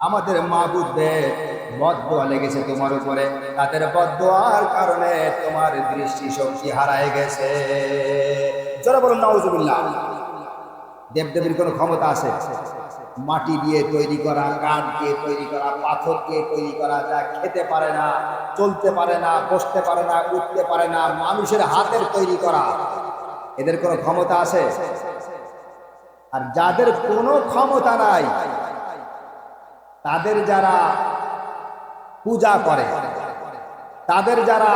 আমাদের মা মাহবুদদের বদোয়া লেগেছে তোমার উপরে। তাদের বদোয়ার কারণে তোমার দৃষ্টি শক্তি হারায় গেছে। যারা বলুন, নাউজুবিল্লাহ। দেবদেবীর কোনো ক্ষমতা আছে? মাটি দিয়ে তৈরি করা কাঠ দিয়ে তৈরি করা, পাথর দিয়ে তৈরি করা যা খেতে পারে না, চলতে পারে না, বসতে পারে না, উঠতে পারে না, মানুষের হাতের তৈরি করা। এদের কোনো ক্ষমতা আছে? আর যাদের কোনো ক্ষমতা নাই তাদের যারা পূজা করে, তাদের যারা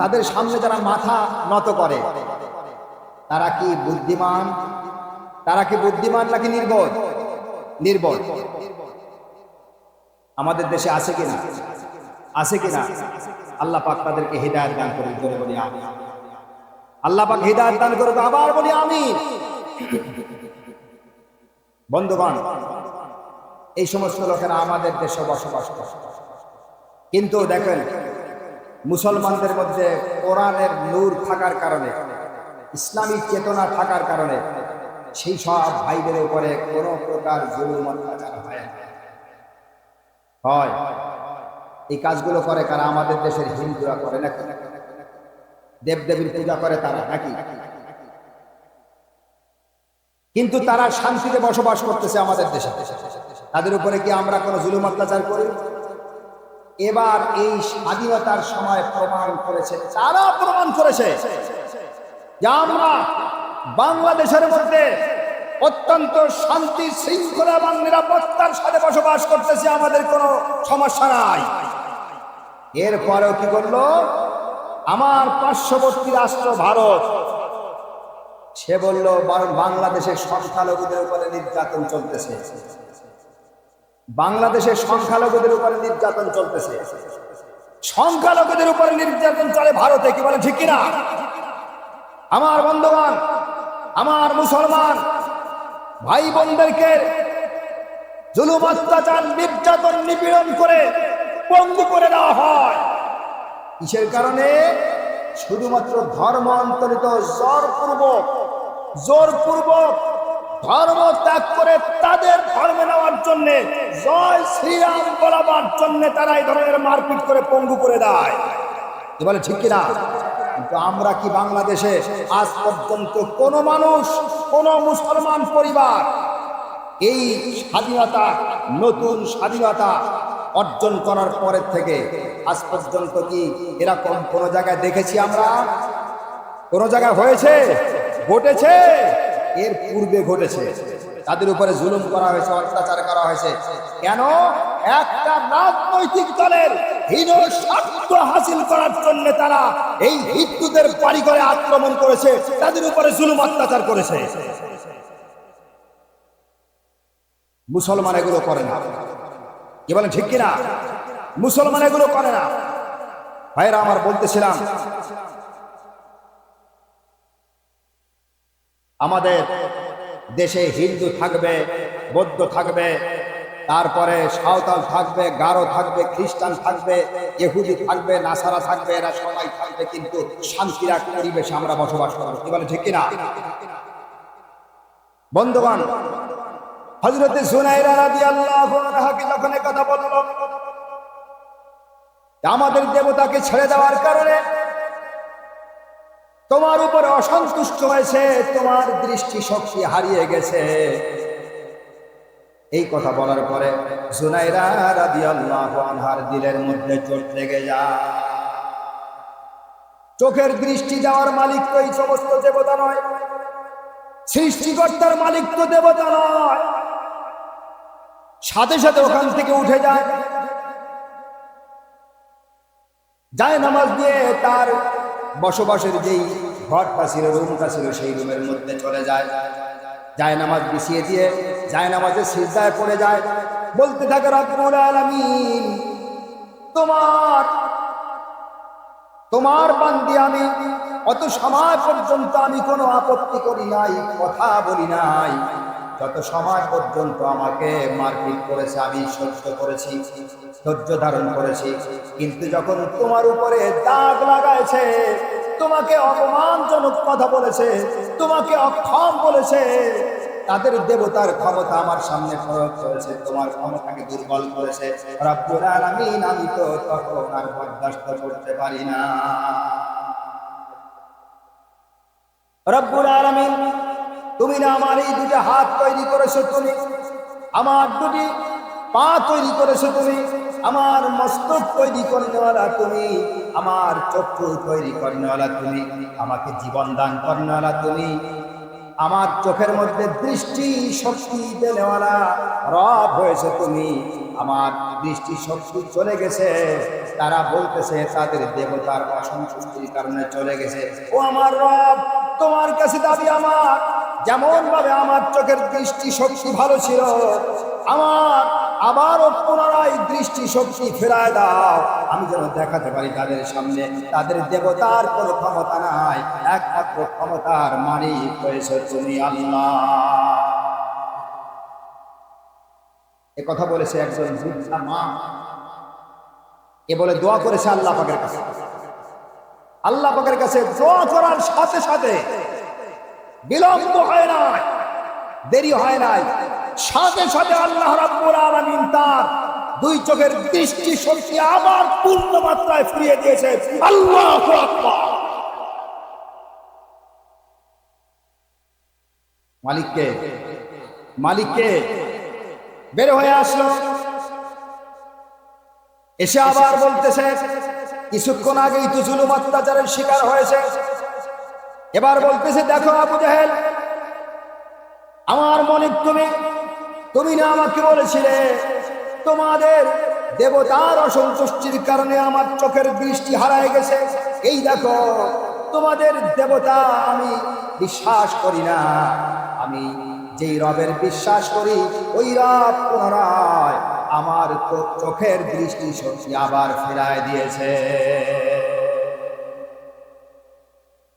তাদের সামনে যারা মাথা নত করে, তারা কি বুদ্ধিমান? তারা কি বুদ্ধিমান নাকি নির্বোধ? নির্বোধ। আমাদের দেশে আছে কিনা আছে কিনা আল্লাহ পাক তাদেরকে হৃদায়ত দান করুন, জোরে বলি আমি আল্লাহ পাক হৃদায়ত দান করুক, আবার বলি আমি বন্ধুগণ, এই সমস্ত লোকেরা আমাদের দেশে বসবাস করে। কিন্তু দেখেন, মুসলমানদের মধ্যে কোরআনের নূর থাকার কারণে ইসলামিক চেতনা থাকার কারণে সেই সব ভাইদের উপরে কোনো প্রকার জুলুম হয়। এই কাজগুলো করে কারা? আমাদের দেশের হিন্দুরা করে নাকি? দেবদেবীর পূজা করে তারা নাকি? কিন্তু তারা শান্তিতে বসবাস করতেছে আমাদের দেশে। তাদের উপরে কি আমরা কোনো জুলুম অত্যাচার করি? এবার এই স্বাধীনতার সময় প্রমাণ করেছে। তারা প্রমাণ করেছে আমরা বাংলাদেশের মধ্যে অত্যন্ত শান্তি, শৃঙ্খলা এবং নিরাপত্তার সাথে বসবাস করতেছি, আমাদের কোনো সমস্যা নাই। এরপরেও কি করল? আমার পার্শ্ববর্তী রাষ্ট্র ভারত সে বলল বাংলাদেশের সংখ্যালঘুদের উপরে নির্যাতন চলতেছে। বাংলাদেশের সংখ্যালঘুদের উপরে নির্যাতন চলতেছে। সংখ্যালঘুদের উপরে নির্যাতন চলে ভারতে, কি বলে, ঠিক কিনা? আমার বন্ধুগণ, আমার মুসলমান ভাই বোনদেরকে জুলুম, অত্যাচার, নির্যাতন, নিপীড়ন করে পঙ্গু করে দেওয়া হয়। কিসের কারণে? শুধুমাত্র ধর্ম অন্তরিত জোরপূর্বক জোরপূর্বক ধর্ম ত্যাগ করে তাদের ধর্মে নেওয়ার জন্য, জয় শ্রীরাম বলাবার জন্য তারা এই ধরনের মারপিট করে পঙ্গু করে দেয়। বলে, ঠিক কিনা? কিন্তু আমরা কি বাংলাদেশে আজ পর্যন্ত কোন মানুষ, কোন মুসলমান পরিবার এই স্বাধীনতা, নতুন স্বাধীনতা অর্জন করার পরের থেকে আজ পর্যন্ত কি এরকম কোন জায়গায় দেখেছি আমরা? কোন জায়গায় হয়েছে? ঘটেছে। এর পূর্বে ঘটেছে। তাদের উপরে জুলুম করা হয়েছে, অত্যাচার করা হয়েছে। কেন? একটা রাজনৈতিক দলের হীন স্বার্থ হাসিল করার জন্য তারা এই হিন্দুদের বাড়ি করে আক্রমণ করেছে, তাদের উপরে জুলুম অত্যাচার করেছে। মুসলমান এগুলো করে না। কি বলেন, ঠিক কিনা? মুসলমান এগুলো করে না। ভাইরা, আমার বলতেছিলাম আমাদের দেশে হিন্দু থাকবে, বৌদ্ধ থাকবে, তারপরে সাঁওতাল থাকবে, গারো থাকবে, খ্রিস্টান থাকবে, ইহুদি থাকবে, নাসারা থাকবে, এরা সবাই থাকবে, কিন্তু শান্তির এক পরিবেশে আমরা বসবাস করব। কি বলে, ঠিক কিনা? বন্ধুগণ হজরতে আনহাকে যখন কথা বলল, আমাদের দেবতাকে ছেড়ে দেওয়ার কারণে তোমার উপরে অসন্তুষ্ট হয়েছে, তোমার দৃষ্টি শক্তি হারিয়ে গেছে। এই কথা বলার পরে আনহার দিলের মধ্যে চোট লেগে যায়। চোখের দৃষ্টি যাওয়ার মালিক তো এই সমস্ত দেবতা নয়, সৃষ্টিকর্তার মালিক তো দেবতা নয়। সাথে সাথে ওখান থেকে উঠে যায়। যায় নামাজ দিয়ে তার বসবাসের যেই ঘরটা ছিল রুমটা ছিল, সেই রুমের মধ্যে চলে যায়। যায় নামাজ বিছিয়ে দিয়ে, যায় নামাজে সিজদায় পড়ে যায়। বলতে থাকে, রব্বুল আলামিন, তোমার তোমার বান্দি আমি, অত সময় পর্যন্ত আমি কোনো আপত্তি করি নাই, কথা বলি নাই। যত সময় পর্যন্ত আমাকে মারপিট করেছে, আমি সহ্য করেছি, ধৈর্য ধারণ করেছি, কিন্তু যখন তোমার উপরে দাগ লাগাইছে, তোমাকে অপমানজনক কথা বলেছে, তোমাকে অক্ষম বলেছে, তাদের দেবতার ক্ষমতা আমার সামনে প্রয়োগ করেছে, তোমার ক্ষমতাকে দুর্বল করেছে। রব্বুল আলামিন, আমি তো তখন আর বরদাস্ত করতে পারি না। রব্বুল আলামিন তুমি না আমার এই দুটো হাত তৈরি করেছ তুমি। আমার দুটি পা তৈরি করেছ তুমি। আমার মস্তক তৈরি করনেওয়ালা তুমি। আমার চক্ষু তৈরি করনেওয়ালা তুমি। আমাকে জীবন দান করনেওয়ালা তুমি। আমার চোখের মধ্যে দৃষ্টি শক্তি দেনেওয়ালা রব হয়েছে তুমি। আমার দৃষ্টি শক্তি চলে গেছে। তারা বলতেছে, তাদের দেবতার অসন্তুষ্টির কারণে চলে গেছে। ও আমার রব, তোমার কাছে দাবি আমার। যেমন ভাবে আমার চোখের দৃষ্টি শক্তি ভালো ছিল, আমার আবারও পুনরায় দৃষ্টি শক্তি ফেরায় দাও। আমি যেন দেখাতে পারি তাদের সামনে, তাদের দেবতার কোনো ক্ষমতা নাই, একমাত্র ক্ষমতার মালিক হয়েছে তুমি আল্লাহ। এ কথা বলেছে একজন বৃদ্ধা মা। এ বলে দোয়া করেছে আল্লাহ পাকের কাছে। আল্লাহ পাকের কাছে দোয়া করার সাথে সাথে বিলম্ব হয় না, দেরি হয় নাই। সাথে সাথে আল্লাহ রাব্বুল তার দুই চোখের দৃষ্টি শক্তি আবার পূর্ণ মাত্রায় ফিরিয়ে দিয়েছে। আল্লাহু মালিককে মালিককে বের হয়ে আসলো। এসে আবার বলতেছে, কিছুক্ষণ আগেই তো জুলুম অত্যাচারের শিকার হয়েছে। এবার বলতেছে, দেখো আবু জাহেল, আমার মনে তুমি তুমি না আমাকে বলেছিলে, তোমাদের দেবতার অসন্তুষ্টির কারণে আমার চোখের দৃষ্টি হারায় গেছে। এই দেখো, তোমাদের দেবতা আমি বিশ্বাস করি না। আমি যেই রবের বিশ্বাস করি, ওই রব পুনরায় আমার চোখের দৃষ্টি শক্তি আবার ফেরায় দিয়েছে।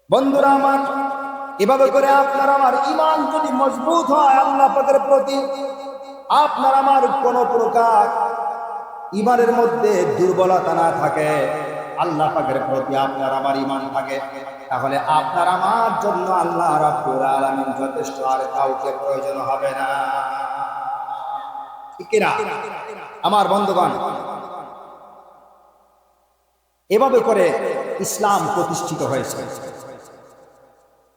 বন্ধুরা আমার, এভাবে করে আপনার আমার ইমান যদি মজবুত হয় আল্লাহ পাকের প্রতি, আপনার আমার কোন প্রকার ইমানের মধ্যে দুর্বলতা না থাকে। আল্লাহ পাকের প্রতি আপনার আমার ইমান থাকে। তাহলে আপনার আমার জন্য আল্লাহ রাব্বুল আলামিন যথেষ্ট, আর কাউকে প্রয়োজন হবে না। ঠিক কিনা? আমার বন্ধুগণ, এভাবে করে ইসলাম প্রতিষ্ঠিত হয়েছে।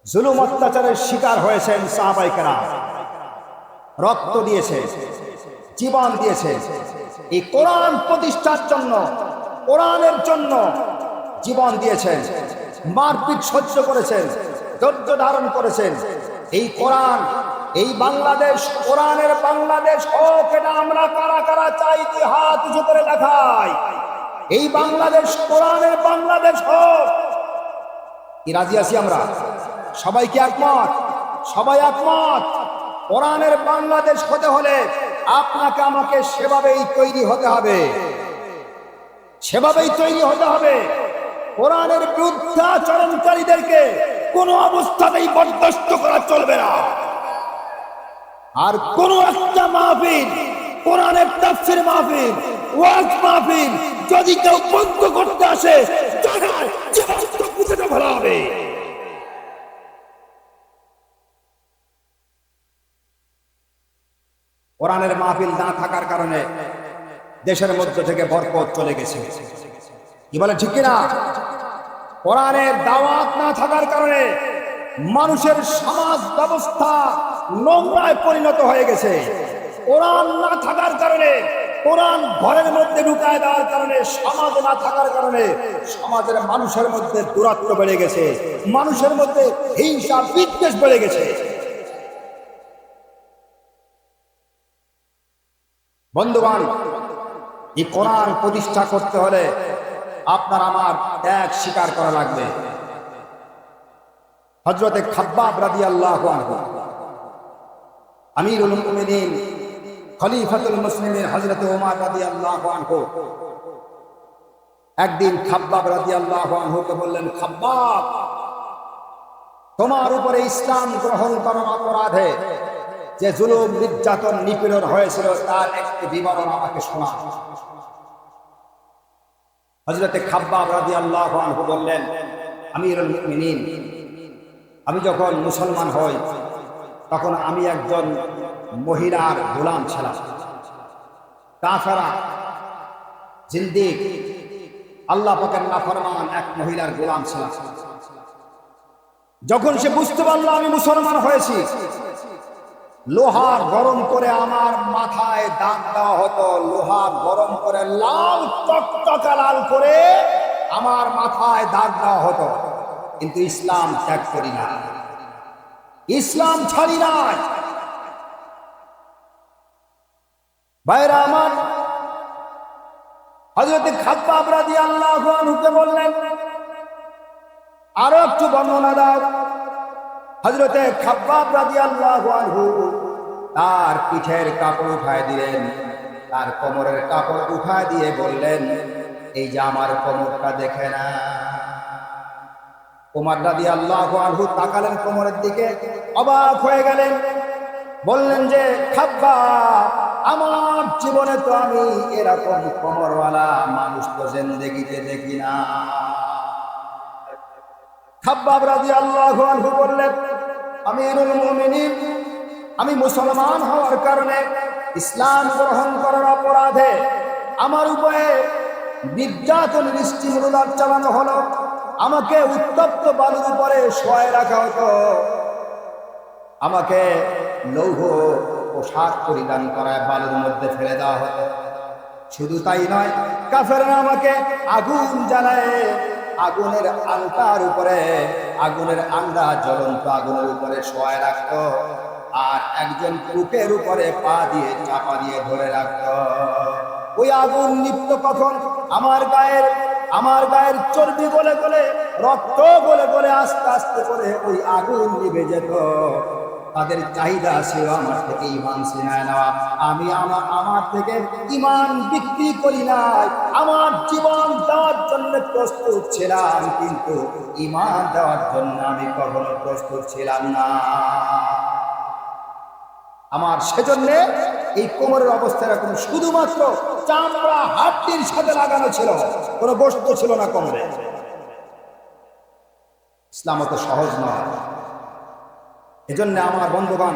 জুলুম অত্যাচারের শিকার হয়েছেন সাহাবাইকেরা রক্ত দিয়েছে, জীবন দিয়েছে। এই কোরআন প্রতিষ্ঠার জন্য, কোরআনের জন্য জীবন দিয়েছেন, মারপিট সহ্য করেছেন, ধৈর্য ধারণ করেছেন। এই কোরআন, এই বাংলাদেশ, কোরআনের বাংলাদেশ আমরা কারা কারা চাই হাত উঁচু করে দেখাই। এই বাংলাদেশ, কোরআনের বাংলাদেশ হোক। কি রাজি আছি আমরা? সবাই কি একমত, সবাই একমত। কোরআনের বাংলাদেশ হতে হলে আপনাকে আমাকে সেভাবেই তৈরি হতে হবে। সেভাবেই তৈরি হতে হবে। কোরআনের বিরুদ্ধাচরণকারীদেরকে কোনো অবস্থাতেই বরদাস্ত করা চলবে না। আর কোন একটা মাহফিল, কোরআনের তাফসির মাহফিল, ওয়াজ মাহফিল যদি কেউ বন্ধ করতে আসে জানায় জীবন্ত ভালো হবে কোরআনের মাহফিল না থাকার কারণে দেশের মধ্য থেকে বরকত চলে গেছে। কি বলে, ঠিক কিনা? কোরআনের দাওয়াত না থাকার কারণে মানুষের সমাজ ব্যবস্থা নোংরায় পরিণত হয়ে গেছে। কোরআন না থাকার কারণে, কোরআন ঘরের মধ্যে ঢুকায় দেওয়ার কারণে, সমাজ না থাকার কারণে সমাজের মানুষের মধ্যে দূরত্ব বেড়ে গেছে। মানুষের মধ্যে হিংসা বিদ্বেষ বেড়ে গেছে। বন্ধুবান এই কোরআন প্রতিষ্ঠা করতে হলে আপনার আমার ত্যাগ স্বীকার করা লাগবে। হজরতে খাব্বাব রাদি আল্লাহ আমিরুল মুমিনিন, খলিফাতুল মুসলিমিন হজরত ওমর রাদি আল্লাহ একদিন খাব্বাব রাদি আল্লাহ আনহুকে বললেন, খাব্বাব, তোমার উপরে ইসলাম গ্রহণ করার অপরাধে যে জুলুম নির্যাতন নিপীড়ন হয়েছিল, তার একটি বিবরণ আমাকে শোনা। হজরতে খাব্বাব রাজি আল্লাহ বললেন আমি আমি যখন মুসলমান হই, তখন আমি একজন মহিলার গোলাম ছিলাম। তাছাড়া জিন্দিক আল্লাহ পাকের নাফরমান এক মহিলার গোলাম ছিলাম। যখন সে বুঝতে পারল আমি মুসলমান হয়েছি লোহা গরম করে আমার মাথায় দাগ দেওয়া হতো। লোহা গরম করে লাল টকটকা লাল করে আমার মাথায় দাগ দেওয়া হতো। কিন্তু ইসলাম ত্যাগ করি না। ইসলাম ছাড়ি নাই বাইরা আমার হজরত রাদিয়াল্লাহু আনহুকে বললেন, আরও একটু বর্ণনা দাও। হজরতে খাব্বাব তার পিঠের কাপড় উঠায় দিলেন। তার কোমরের কাপড় উঠায় দিয়ে বললেন, এই যে আমার কোমরটা দেখে না। কোমর আল্লাহ আনহু তাকালেন কোমরের দিকে, অবাক হয়ে গেলেন। বললেন যে খাব্বা আমার জীবনে তো আমি এরকম কোমরওয়ালা মানুষ তো জিন্দেগিতে দেখি না। খাব্বাব আল্লাহ আনহু বললেন আমি মুমিনিন, আমি মুসলমান হওয়ার কারণে ইসলাম গ্রহণ করার অপরাধে আমার উপরে নির্যাতন নিষ্ঠিমূলক চালানো হলো। আমাকে উত্তপ্ত বালুর উপরে শোয় রাখা হতো। আমাকে লৌহ পোশাক পরিধান করায় বালুর মধ্যে ফেলে দেওয়া হতো। শুধু তাই নয়, কাফেররা আমাকে আগুন জ্বালায়, আগুনের আংটার উপরে আগুনের আন্দা জ্বলন্ত আগুনের উপরে শোয়ায় রাখত। আর একজন কুকের উপরে পা দিয়ে চাপা দিয়ে ধরে রাখত। ওই আগুন নিত্য কখন আমার গায়ের আমার গায়ের চর্বি গলে গলে, রক্ত গলে গলে আস্তে আস্তে করে ওই আগুন নিভে যেত। তাদের চাহিদা ছিল আমার থেকে ইমান ছিনায় নেওয়া। আমি আমার আমার থেকে ইমান বিক্রি করি নাই। আমার জীবন দেওয়ার জন্য প্রস্তুত ছিলাম, কিন্তু ইমান দেওয়ার জন্য আমি কখনো প্রস্তুত ছিলাম না। আমার সেজন্য এই কোমরের অবস্থা এরকম। শুধুমাত্র চামড়া, হাড্ডির সাথে লাগানো ছিল। কোনো বস্তু ছিল না কোমরে। ইসলাম অত সহজ নয়। এজন্য আমার বন্ধুগণ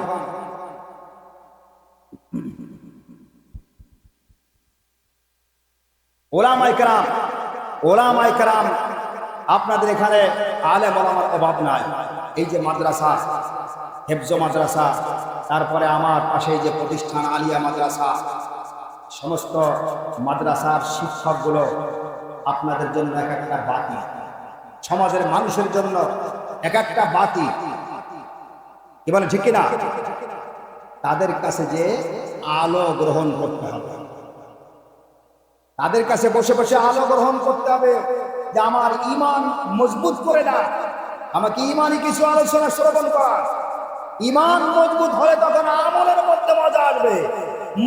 ওলামাই কারাম ওলামাই কারাম, আপনাদের এখানে আলে বলামার অভাব নাই। এই যে মাদ্রাসা, হেফজ মাদ্রাসা, তারপরে আমার পাশে যে প্রতিষ্ঠান আলিয়া মাদ্রাসা, সমস্ত মাদ্রাসার শিক্ষকগুলো আপনাদের জন্য এক একটা বাতি। সমাজের মানুষের জন্য এক একটা বাতি কি বলে ঠিক কিনা? তাদের কাছে যে আলো গ্রহণ করতে হবে। তাদের কাছে বসে বসে আলো গ্রহণ করতে হবে যে আমার ইমান মজবুত করে না আমাকে ইমানই কিছু আলোচনা শ্রবণ করা। ইমান মজবুত হলে তখন আমলের মধ্যে মজা আসবে।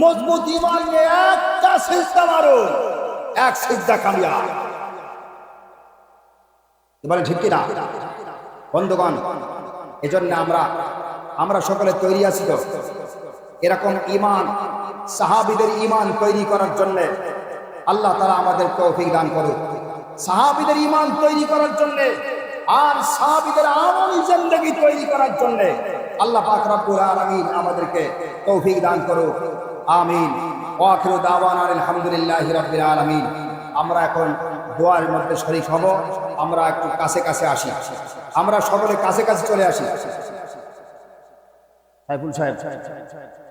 মজবুত ইমান নিয়ে একটা সিজদা মারো, এক সিজদা কামিয়া বলে ঠিক কিনা? বন্ধুগণ, এজন্য আমরা আমরা সকলে তৈরি আছি তো। এরকম ইমান সাহাবিদের ইমান তৈরি করার জন্যে আল্লাহ তারা আমাদের তৌফিক দান করুক। সাহাবিদের ইমান তৈরি করার জন্যে আর সাহাবিদের আমলি জিন্দগি তৈরি করার জন্যে আল্লাহ পাক রব্বুল আলামিন আমাদেরকে তৌফিক দান করুক। আমিন। ওয়াখিরু দাওয়ানা আলহামদুলিল্লাহি রাব্বিল আলামিন। আমরা এখন দোয়ার মধ্যে শরীক হব। আমরা একটু কাছে কাছে আসি। আমরা সকলে কাছে কাছে চলে আসি। সাইফুল সাহেব।